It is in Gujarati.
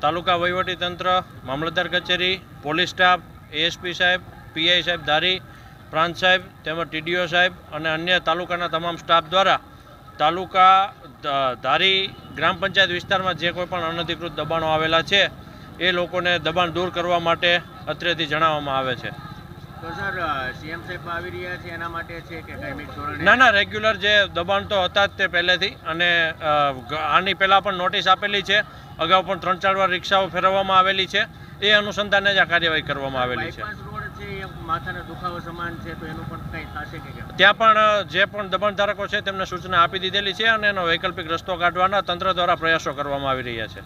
તાલુકા વહીવટી તંત્ર, મામલતદાર કચેરી, પોલીસ સ્ટાફ એએસપી સાહેબ પીઆઈ સાહેબ ધારી, પ્રાંત સાહેબ તેમજ ટીડીઓ સાહેબ અને અન્ય તાલુકાના તમામ સ્ટાફ દ્વારા તાલુકા ધારી ગ્રામ પંચાયત વિસ્તારમાં જે કોઈ પણ અનધિકૃત દબાણો આવેલા છે, એ લોકોને દબાણ દૂર કરવા માટે અત્રેથી જણાવવામાં આવે છે. તો સર સીએમ સાહેબ આવી રહ્યા છે એના માટે છે કે કાયમી ધોરણે? ના ના રેગ્યુલર જે દબાણ તો હતા જ તે પહેલેથી. અને આની પહેલાં પણ નોટિસ આપેલી છે. અગાઉ પણ ત્રણ ચાર વાર રિક્ષાઓ ફેરવવામાં આવેલી છે. એ અનુસંધાને જ આ કાર્યવાહી કરવામાં આવેલી છે. ત્યાં પણ જે પણ દબાણ ધારકો છે તેમને સૂચના આપી દીધેલી છે અને એનો વૈકલ્પિક રસ્તો કાઢવાના તંત્ર દ્વારા પ્રયાસો કરવામાં આવી રહ્યા છે.